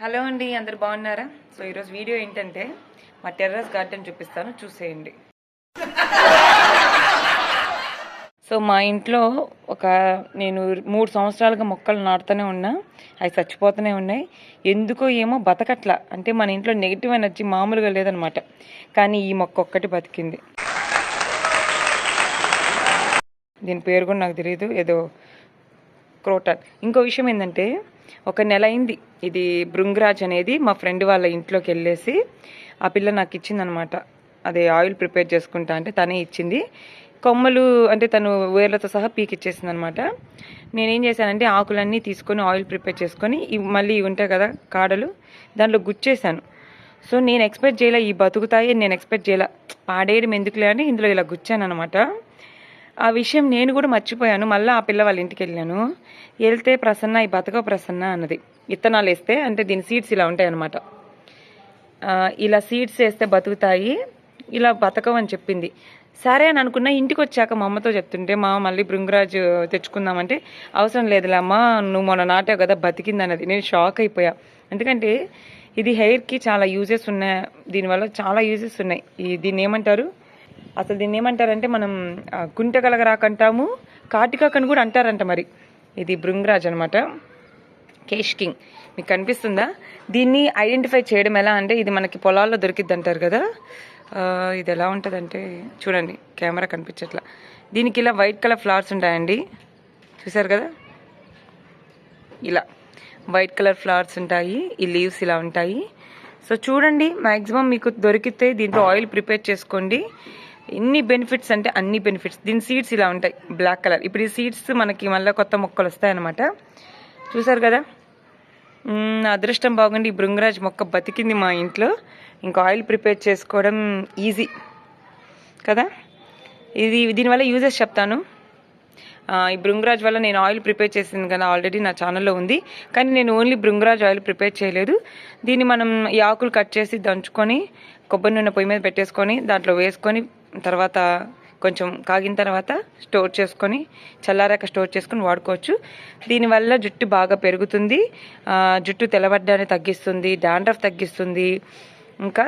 Hello అండి అందరు బాగున్నారా? సో ఈరోజు వీడియో ఏంటంటే మా టెర్రస్ గార్డెన్ చూపిస్తాను చూసేయండి. సో మా ఇంట్లో ఒక నేను మూడు సంవత్సరాలుగా మొక్కలు నాటుతూనే ఉన్నా అవి చచ్చిపోతూనే ఉన్నాయి. ఎందుకో ఏమో బతకట్ల అంటే మన ఇంట్లో నెగిటివ్ ఎనర్జీ మామూలుగా లేదనమాట. కానీ ఈ మొక్క ఒక్కటి బతికింది. దీని పేరు కూడా నాకు తెలియదు ఏదో క్రోటన్. ఇంకో విషయం ఏంటంటే ఒక నెల అయింది ఇది బృంగరాజ్ అనేది మా ఫ్రెండ్ వాళ్ళ ఇంట్లోకి వెళ్ళేసి ఆ పిల్ల నాకు ఇచ్చిందనమాట అదే ఆయిల్ ప్రిపేర్ చేసుకుంటా అంటే తనే ఇచ్చింది. కొమ్మలు అంటే తను వేర్లతో సహా పీక్ ఇచ్చేసింది అనమాట నేనేం చేశానంటే ఆకులన్నీ తీసుకొని ఆయిల్ ప్రిపేర్ చేసుకొని ఇవి మళ్ళీ ఇవి ఉంటాయి కదా కాడలు దాంట్లో గుచ్చేసాను సో నేను ఎక్స్పెక్ట్ చేయలే ఈ బతుకుతాయి అని నేను ఎక్స్పెక్ట్ చేయలే. పాడేయడం ఎందుకులే అని ఇందులో ఇలా గుచ్చాను అనమాట ఆ విషయం నేను కూడా మర్చిపోయాను. మళ్ళీ ఆ పిల్ల వాళ్ళ ఇంటికి వెళ్ళాను. వెళ్తే ప్రసన్న ఈ బతక ప్రసన్న అన్నది. విత్తనాలు వేస్తే అంటే దీని సీడ్స్ ఇలా ఉంటాయి అనమాట ఇలా సీడ్స్ వేస్తే బతుకుతాయి. ఇలా బతకవని చెప్పింది. సరే అని అనుకున్నా ఇంటికి వచ్చాక మా అమ్మతో చెప్తుంటే మా మళ్ళీ బృంగరాజు తెచ్చుకుందామంటే అవసరం లేదులే అమ్మ నువ్వు మొన్న నాటావు కదా బతికింది అన్నది. నేను షాక్ అయిపోయా. ఎందుకంటే ఇది హెయిర్కి చాలా యూజెస్ ఉన్నాయి. దీనివల్ల చాలా యూజెస్ ఉన్నాయి. ఈ దీన్ని ఏమంటారు? అసలు దీన్ని ఏమంటారంటే మనం ఆ, గుంటగలగరాకు అంటాము కాటికాకని కూడా అంటారంట మరి. ఇది భృంగరాజ్ అనమాట కేష్ కింగ్. మీకు కనిపిస్తుందా? దీన్ని ఐడెంటిఫై చేయడం ఎలా అంటే ఇది మనకి పొలాల్లో దొరికిద్ది అంటారు కదా ఇది ఎలా ఉంటుందంటే చూడండి కెమెరా కనిపించట్లా. దీనికి ఇలా వైట్ కలర్ ఫ్లవర్స్ ఉంటాయండి. చూసారు కదా? ఇలా వైట్ కలర్ ఫ్లవర్స్ ఉంటాయి ఈ లీవ్స్ ఇలా ఉంటాయి. సో చూడండి మ్యాక్సిమం మీకు దొరికితే దీంట్లో ఆయిల్ ప్రిపేర్ చేసుకోండి. ఎన్ని బెనిఫిట్స్ అంటే అన్ని బెనిఫిట్స్ దీని సీడ్స్ ఇలా ఉంటాయి బ్లాక్ కలర్ ఇప్పుడు ఈ సీడ్స్ మనకి మళ్ళీ కొత్త మొక్కలు వస్తాయన్నమాట. చూసారు కదా? అదృష్టం బాగుండి ఈ భృంగరాజ్ మొక్క బతికింది మా ఇంట్లో. ఇంకా ఆయిల్ ప్రిపేర్ చేసుకోవడం ఈజీ కదా? ఇది దీనివల్ల యూజెస్ చెప్తాను. ఈ భృంగరాజ్ వల్ల నేను ఆయిల్ ప్రిపేర్ చేసింది కదా ఆల్రెడీ నా ఛానల్లో ఉంది. కానీ నేను ఓన్లీ భృంగరాజ్ ఆయిల్ ప్రిపేర్ చేయలేదు. దీన్ని మనం ఈ ఆకులు కట్ చేసి దంచుకొని కొబ్బరి నూనె పొయ్యి మీద పెట్టేసుకొని దాంట్లో వేసుకొని తర్వాత కొంచెం కాగిన తర్వాత స్టోర్ చేసుకొని చల్లారాక స్టోర్ చేసుకొని వాడుకోవచ్చు. దీనివల్ల జుట్టు బాగా పెరుగుతుంది. జుట్టు తెల్లబడ్డాన్ని తగ్గిస్తుంది డాండ్రఫ్ తగ్గిస్తుంది. ఇంకా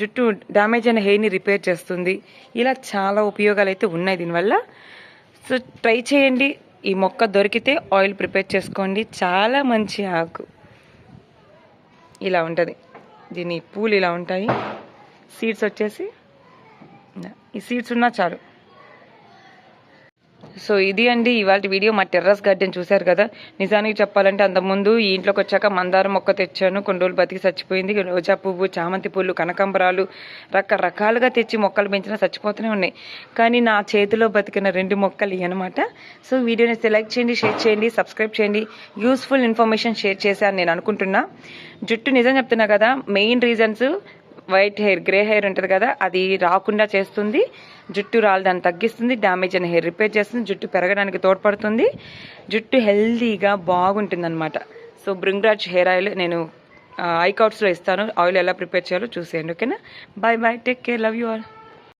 జుట్టు డ్యామేజ్ అయిన హెయిర్ని రిపేర్ చేస్తుంది. ఇలా చాలా ఉపయోగాలు అయితే ఉన్నాయి దీనివల్ల. సో ట్రై చేయండి. ఈ మొక్క దొరికితే ఆయిల్ ప్రిపేర్ చేసుకోండి. చాలా మంచి ఆకు. ఇలా ఉంటుంది. దీని పూలు ఇలా ఉంటాయి. సీడ్స్ వచ్చేసి ఈ సీడ్స్ ఉన్నా చాలు. సో ఇది అండి ఇవాళ వీడియో. మా టెర్రస్ గార్డెన్ చూశారు కదా? నిజానికి చెప్పాలంటే అంతకుముందు ఈ ఇంట్లోకి వచ్చాక మందారం మొక్క తెచ్చాను. కొన్ని రోజులు బతికి చచ్చిపోయింది. రోజా పువ్వు చామంతి పూలు కనకాంబరాలు రకరకాలుగా తెచ్చి మొక్కలు పెంచినా చచ్చిపోతూనే ఉన్నాయి. కానీ నా చేతిలో బతికిన రెండు మొక్కలు ఇవి అనమాట సో వీడియోని సెలెక్ట్ చేయండి షేర్ చేయండి సబ్స్క్రైబ్ చేయండి. యూస్ఫుల్ ఇన్ఫర్మేషన్ షేర్ చేశాను నేను అనుకుంటున్నా. జుట్టు నిజం చెప్తున్నా కదా main reasons white hair grey hair ఉంటుంది కదా అది రాకుండా చేస్తుంది. జుట్టు రాలదాన్ని తగ్గిస్తుంది డ్యామేజ్ అయిన హెయిర్ రిపేర్ చేస్తుంది జుట్టు పెరగడానికి తోడ్పడుతుంది. జుట్టు హెల్దీగా బాగుంటుంది అనమాట సో బ్రింగ్రాజ్ హెయిర్ ఆయిల్ నేను ఐకౌట్స్లో ఇస్తాను. ఆయిల్ ఎలా ప్రిపేర్ చేయాలో చూసేయండి ఓకేనా? Bye bye take care love you all.